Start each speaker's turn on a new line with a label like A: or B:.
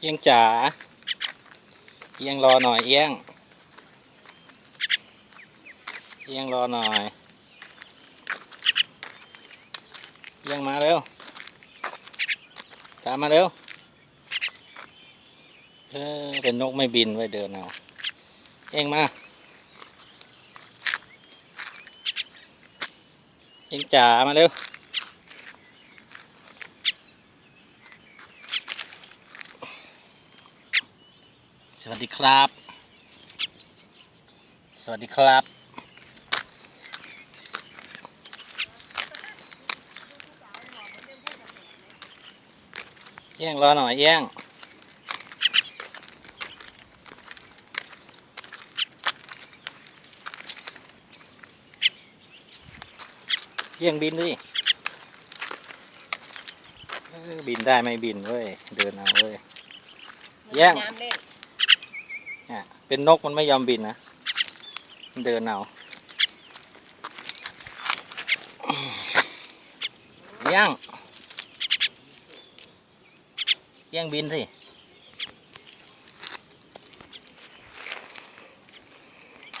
A: เอียงจ๋าเอียงรอหน่อยเอียง เอียงรอหน่อย เอียงมาเร็วจ๋ามาเร็วเออเป็นนกไม่บินไว้เดินเอาเอียงมาเอียงจ๋ามาเร็ว วัสดีครับ สวัสดีครับเอี้ยงรอหน่อยเอี้ยงเอี้ยงบินดิบินได้ไม่บินเว้ย เดินเอาเว้ย แย่ง เนี่ยเป็นนกมันไม่ยอมบินนะ มันเดินเอาย่างย่างบินสิ